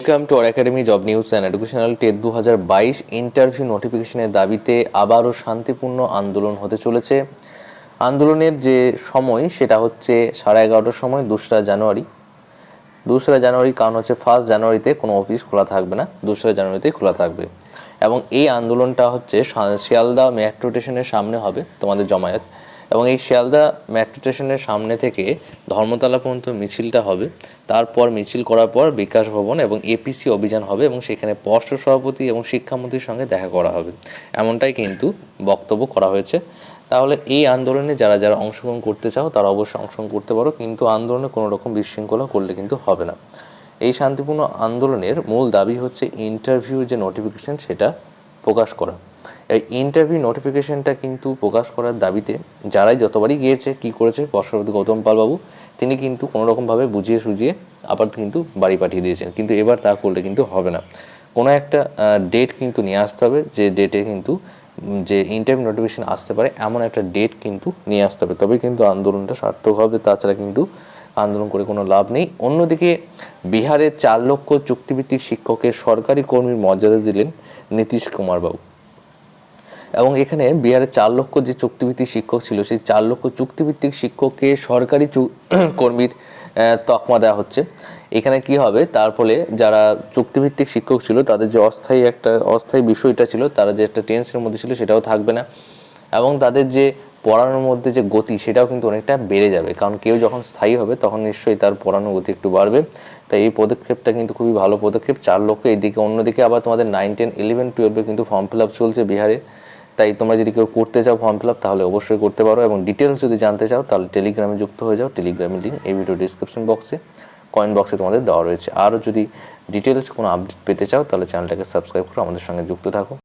Welcome to R academy job news and educational TET দু হাজার বাইশ ইন্টারভিউ নোটিফিকেশনের দাবিতে আবারও শান্তিপূর্ণ আন্দোলন হতে চলেছে। আন্দোলনের যে সময়, সেটা হচ্ছে সাড়ে এগারোটার সময়, দোসরা জানুয়ারি। দোসরা জানুয়ারি, কারণ হচ্ছে ফার্স্ট জানুয়ারিতে কোনো অফিস খোলা থাকবে না। দোসরা জানুয়ারিতেই খোলা থাকবে। এবং এই আন্দোলনটা হচ্ছে শিয়ালদা মেট্রো স্টেশনের সামনে হবে তোমাদের জমায়েত। এবং এই শিয়ালদা মেট্রো স্টেশনের সামনে থেকে ধর্মতলা পর্যন্ত মিছিলটা হবে। তারপর মিছিল করার পর বিকাশ ভবন এবং এপিসি অভিযান হবে এবং সেখানে পর্ষদ সভাপতি এবং শিক্ষামন্ত্রীর সঙ্গে দেখা করা হবে। এমনটাই কিন্তু বক্তব্য করা হয়েছে। তাহলে এই আন্দোলনে যারা যারা অংশগ্রহণ করতে চাও, তারা অবশ্যই অংশগ্রহণ করতে পারো। কিন্তু আন্দোলনে কোনো রকম বিশৃঙ্খলা করলে কিন্তু হবে না। এই শান্তিপূর্ণ আন্দোলনের মূল দাবি হচ্ছে ইন্টারভিউ যে নোটিফিকেশন সেটা প্রকাশ করা। এই ইন্টারভিউ নোটিফিকেশনটা কিন্তু প্রকাশ করার দাবিতে যারাই যতবারই গিয়েছে, কি করেছে পর্ষদপতি গৌতম পালবাবু, তিনি কিন্তু কোনো রকমভাবে বুঝিয়ে সুঝিয়ে আবার কিন্তু বাড়ি পাঠিয়ে দিয়েছেন। কিন্তু এবার তা করলে কিন্তু হবে না। কোনো একটা ডেট কিন্তু নিয়ে আসতে হবে, যে ডেটে কিন্তু যে ইন্টারভিউ নোটিফিকেশন আসতে পারে, এমন একটা ডেট কিন্তু নিয়ে আসতে হবে। তবে কিন্তু আন্দোলনটা সার্থক হবে, তাছাড়া কিন্তু আন্দোলন করে কোনো লাভ নেই। অন্যদিকে, বিহারে চার লক্ষ চুক্তিভিত্তিক শিক্ষকের সরকারি কর্মীর মর্যাদা দিলেন নীতিশ কুমার বাবু এবং এখানে বিহারের চার লক্ষ যে চুক্তিভিত্তিক শিক্ষক ছিল, সেই চার লক্ষ চুক্তিভিত্তিক শিক্ষককে সরকারি কর্মীর তকমা দেওয়া হচ্ছে। এখানে কি হবে? তার ফলে যারা চুক্তিভিত্তিক শিক্ষক ছিল, তাদের যে অস্থায়ী একটা, অস্থায়ী বিষয়টা ছিল, তারা যে একটা টেন্সের মধ্যে ছিল, সেটাও থাকবে না। এবং তাদের যে পড়ানোর মধ্যে যে গতি, সেটাও কিন্তু অনেকটা বেড়ে যাবে। কারণ কেউ যখন স্থায়ী হবে, তখন নিশ্চয়ই তার পড়ানোর গতি একটু বাড়বে। তাই এই পদক্ষেপটা কিন্তু খুবই ভালো পদক্ষেপ। চার লক্ষ এদিকে, অন্যদিকে আবার তোমাদের নাইন টেন ইলেভেন টুয়েলভে কিন্তু ফর্ম ফিল আপ চলছে বিহারে। তাই তোমরা যদি কেউ করতে চাও ফর্ম ফিল আপ তাহলে অবশ্যই করতে পারো এবং ডিটেলস যদি জানতে চাও, তাহলে টেলিগ্রামে যুক্ত হয়ে যাও। টেলিগ্রামের লিঙ্ক এই ভিডিও ডিসক্রিপশন বক্সে কয়েন বক্সে তোমাদের দেওয়া রয়েছে। আরও যদি ডিটেলস কোনো আপডেট পেতে চাও, তাহলে চ্যানেলটাকে সাবস্ক্রাইব করো আমাদের সঙ্গে যুক্ত থাকো।